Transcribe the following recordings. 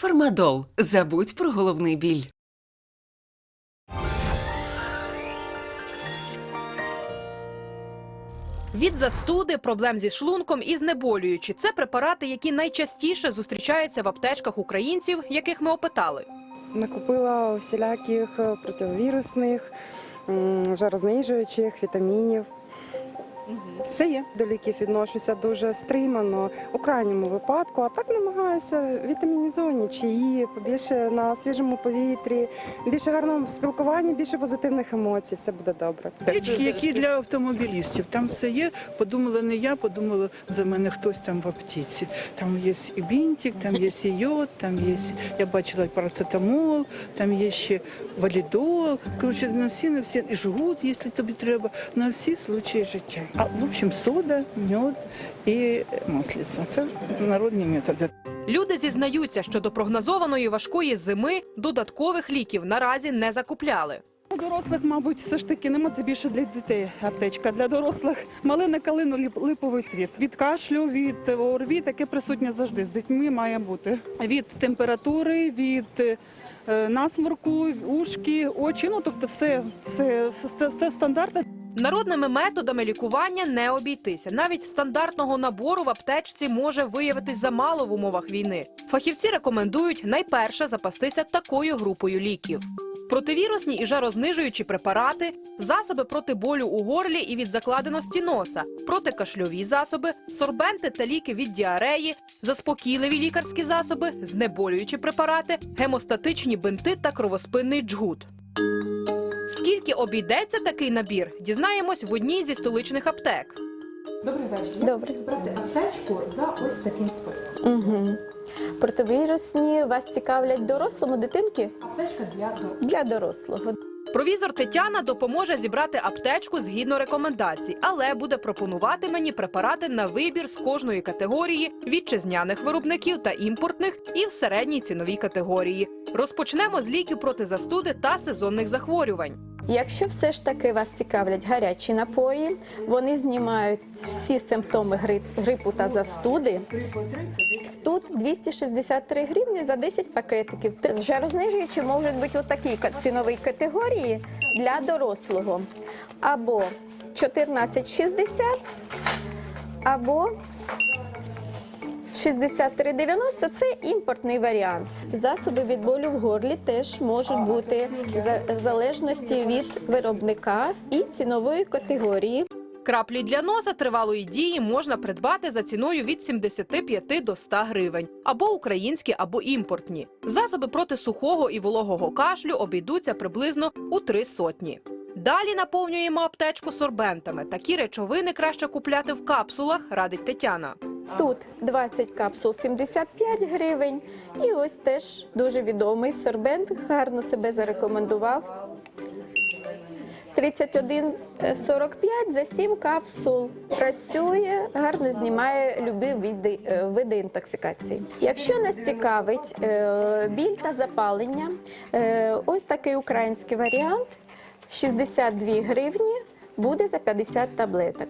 Фармадол. Забудь про головний біль. Від застуди, проблем зі шлунком і знеболюючі це препарати, які найчастіше зустрічаються в аптечках українців, яких ми опитали. Накупила усіляких противірусних, м, жарознижуючих, вітамінів. Все є. До ліків відношуся дуже стримано у крайньому випадку, а так намагаюся вітамінізовані чаї, побільше на свіжому повітрі, більше гарного спілкування, більше позитивних емоцій. Все буде добре. Річки, які для автомобілістів. Там все є. Подумала не я, подумала за мене хтось там в аптеці. Там є і бінтик, там є і йод, там є, я бачила парацетамол, там є ще валідол. Коротше, на всі, на всі, і жгут, якщо тобі треба, на всі случаї життя. А в общем, сода, мед і маслиця. Це народні методи. Люди зізнаються, що до прогнозованої важкої зими додаткових ліків наразі не закупляли. У дорослих, мабуть, все ж таки нема це більше для дітей аптечка. Для дорослих малина калину липовий цвіт. Від кашлю, від ОРВІ, таке присутнє завжди. З дітьми має бути. Від температури, від е, насморку, ушки, очі. Ну тобто, все, все, все це стандартне. Народними методами лікування не обійтися. Навіть стандартного набору в аптечці може виявитись замало в умовах війни. Фахівці рекомендують найперше запастися такою групою ліків. Противірусні і жарознижуючі препарати, засоби проти болю у горлі і від закладеності носа, протикашльові засоби, сорбенти та ліки від діареї, заспокійливі лікарські засоби, знеболюючі препарати, гемостатичні бинти та кровоспинний джгут. Скільки обійдеться такий набір, дізнаємось в одній зі столичних аптек. Добрий вечір. Добре. Брати аптечку за ось таким списком. Угу. Противірусні вас цікавлять дорослому дитинки Аптечка для дорослих. для дорослого. Провізор Тетяна допоможе зібрати аптечку згідно рекомендацій, але буде пропонувати мені препарати на вибір з кожної категорії вітчизняних виробників та імпортних і в середній ціновій категорії. Розпочнемо з ліків проти застуди та сезонних захворювань. Якщо все ж таки вас цікавлять гарячі напої, вони знімають всі симптоми гри- грипу та застуди. Тут 263 гривні за 10 пакетиків. Жарознижуючі можуть бути у такій ціновій категорії для дорослого. Або 14,60, або 63,90 – це імпортний варіант. Засоби від болю в горлі теж можуть бути в залежності від виробника і цінової категорії. Краплі для носа тривалої дії можна придбати за ціною від 75 до 100 гривень, або українські, або імпортні. Засоби проти сухого і вологого кашлю обійдуться приблизно у три сотні. Далі наповнюємо аптечку сорбентами. Такі речовини краще купляти в капсулах, радить Тетяна. Тут 20 капсул 75 гривень. І ось теж дуже відомий сорбент, гарно себе зарекомендував. 31,45 за 7 капсул. Працює, гарно знімає любі види, е, види інтоксикації. Якщо нас цікавить е, біль та запалення, е, ось такий український варіант 62 гривні буде за 50 таблеток.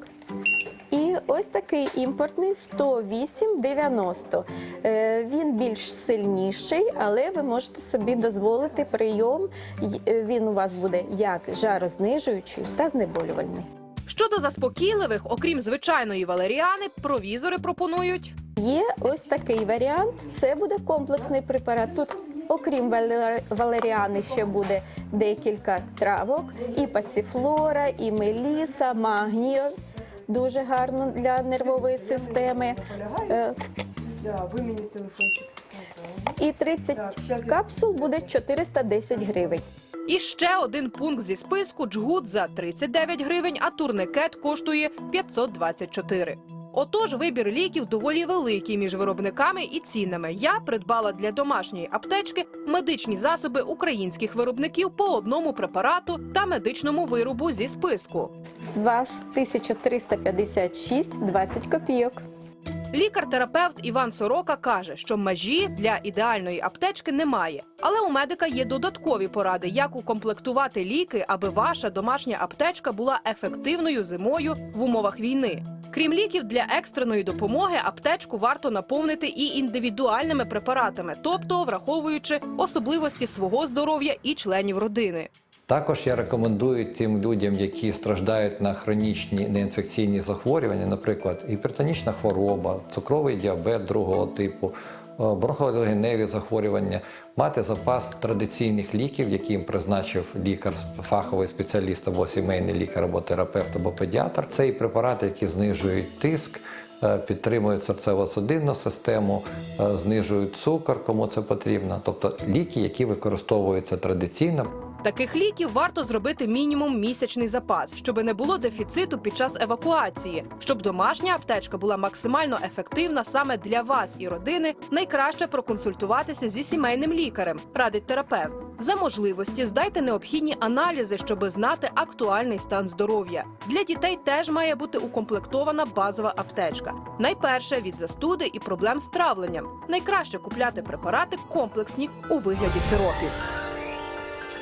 Ось такий імпортний 108,90. Е, Він більш сильніший, але ви можете собі дозволити прийом. Е, Він у вас буде як жарознижуючий та знеболювальний. Щодо заспокійливих, окрім звичайної валеріани, провізори пропонують Є ось такий варіант. Це буде комплексний препарат. Тут, окрім вале- валеріани, ще буде декілька травок: і пасіфлора, і меліса, магніо. Дуже гарно для нервової системи. Е, Ви мені телефончик сказали. І 30 капсул буде 410 гривень. І ще один пункт зі списку джгут за 39 гривень, а турникет коштує 524. Отож, вибір ліків доволі великий між виробниками і цінами. Я придбала для домашньої аптечки медичні засоби українських виробників по одному препарату та медичному виробу зі списку. З вас 1356 20 копійок. Лікар-терапевт Іван Сорока каже, що межі для ідеальної аптечки немає, але у медика є додаткові поради, як укомплектувати ліки, аби ваша домашня аптечка була ефективною зимою в умовах війни. Крім ліків для екстреної допомоги, аптечку варто наповнити і індивідуальними препаратами, тобто враховуючи особливості свого здоров'я і членів родини. Також я рекомендую тим людям, які страждають на хронічні неінфекційні захворювання, наприклад, гіпертонічна хвороба, цукровий діабет другого типу, бронхолегеневі захворювання, мати запас традиційних ліків, які їм призначив лікар, фаховий спеціаліст або сімейний лікар, або терапевт, або педіатр. Це і препарати, які знижують тиск. е, Підтримують серцево-судинну систему, е, знижують цукор, кому це потрібно. Тобто ліки, які використовуються традиційно, Таких ліків варто зробити мінімум місячний запас, щоб не було дефіциту під час евакуації, щоб домашня аптечка була максимально ефективна саме для вас і родини. Найкраще проконсультуватися зі сімейним лікарем, радить терапевт. За можливості здайте необхідні аналізи, щоб знати актуальний стан здоров'я. Для дітей теж має бути укомплектована базова аптечка. Найперше від застуди і проблем з травленням. Найкраще купляти препарати комплексні у вигляді сиропів.